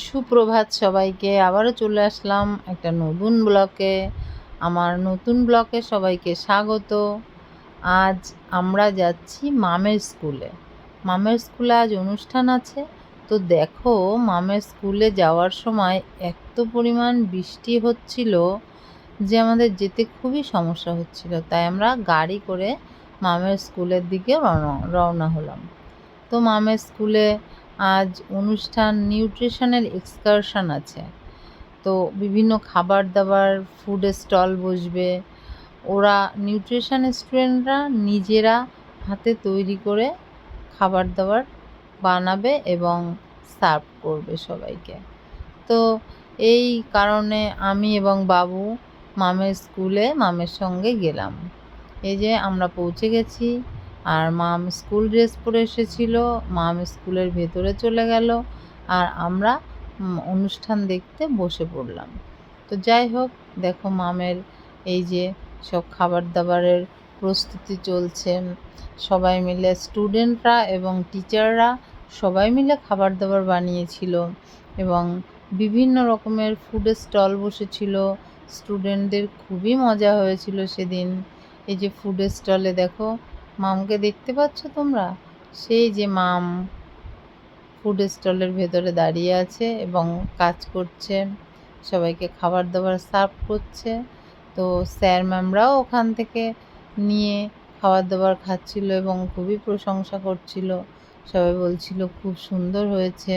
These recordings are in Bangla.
সুপ্রভাত সবাইকে, আবারও চলে আসলাম একটা নতুন ব্লকে। আমার নতুন ব্লকে সবাইকে স্বাগত। আজ আমরা যাচ্ছি মামের স্কুলে। মামের স্কুলে আজ অনুষ্ঠান আছে। তো দেখো, মামের স্কুলে যাওয়ার সময় এত পরিমাণ বৃষ্টি হচ্ছিল যে আমাদের যেতে খুবই সমস্যা হচ্ছিল। তাই আমরা গাড়ি করে মামের স্কুলের দিকে রওনা রওনা হলাম। তো মামের স্কুলে আজ অনুষ্ঠান নিউট্রিশনের এক্সকারশন আছে। তো বিভিন্ন খাবার দাবার ফুড স্টল বসবে। ওরা নিউট্রিশন স্টুডেন্টরা নিজেরা হাতে তৈরি করে খাবার দাবার বানাবে এবং সার্ভ করবে সবাইকে। তো এই কারণে আমি এবং বাবু মামের স্কুলে মামের সঙ্গে গেলাম। এই যে আমরা পৌঁছে গেছি। আর মাম স্কুল ড্রেস পরে এসেছিল, মাম স্কুলের ভেতরে চলে গেল আর আমরা অনুষ্ঠান দেখতে বসে পড়লাম। তো যাই হোক, দেখো মামের এই যে সব খাবার দাবারের প্রস্তুতি চলছে। সবাই মিলে স্টুডেন্টরা এবং টিচাররা সবাই মিলে খাবার দাবার বানিয়েছিল এবং বিভিন্ন রকমের ফুড স্টল বসেছিল। স্টুডেন্টদের খুবই মজা হয়েছিল সেদিন। এই যে ফুড স্টলে দেখো মামকে দেখতে পাচ্ছ তোমরা? সেই যে মাম ফুড স্টলের ভেতরে দাঁড়িয়ে আছে এবং কাজ করছে, সবাইকে খাবার দাবার সার্ভ করছে। তো স্যার ম্যামরাও ওখান থেকে নিয়ে খাবার দাবার খাচ্ছিল এবং খুবই প্রশংসা করছিল। সবাই বলছিল, খুব সুন্দর হয়েছে।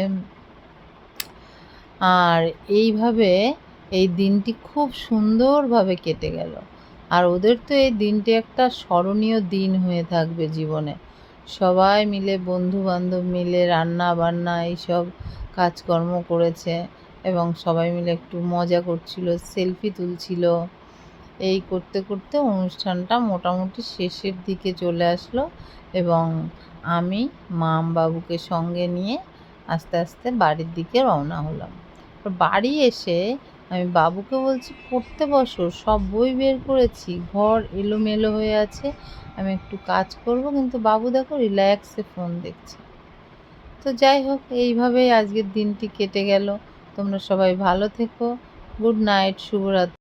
আর এইভাবে এই দিনটি খুব সুন্দরভাবে কেটে গেল। আর ওদের তো এই দিনটি একটা স্মরণীয় দিন হয়ে থাকবে জীবনে। সবাই মিলে বন্ধু বান্ধব মিলে রান্না বান্না এইসব কাজকর্ম করেছে এবং সবাই মিলে একটু মজা করছিল, সেলফি তুলছিল। এই করতে করতে অনুষ্ঠানটা মোটামুটি শেষের দিকে চলে আসলো এবং আমি মাম বাবুকে সঙ্গে নিয়ে আস্তে আস্তে বাড়ির দিকে রওনা হলাম। বাড়ি এসে আমি বাবুকে বলছি, পড়তে বসো, সব বই বের করেছি, ঘর এলোমেলো হয়ে আছে, আমি একটু কাজ করব। কিন্তু বাবু দেখো রিল্যাক্সে ফোন দেখছে। তো যাই হোক, এইভাবেই আজকের দিনটি কেটে গেল। তোমরা সবাই ভালো থেকো। গুড নাইট, শুভরাত্রি।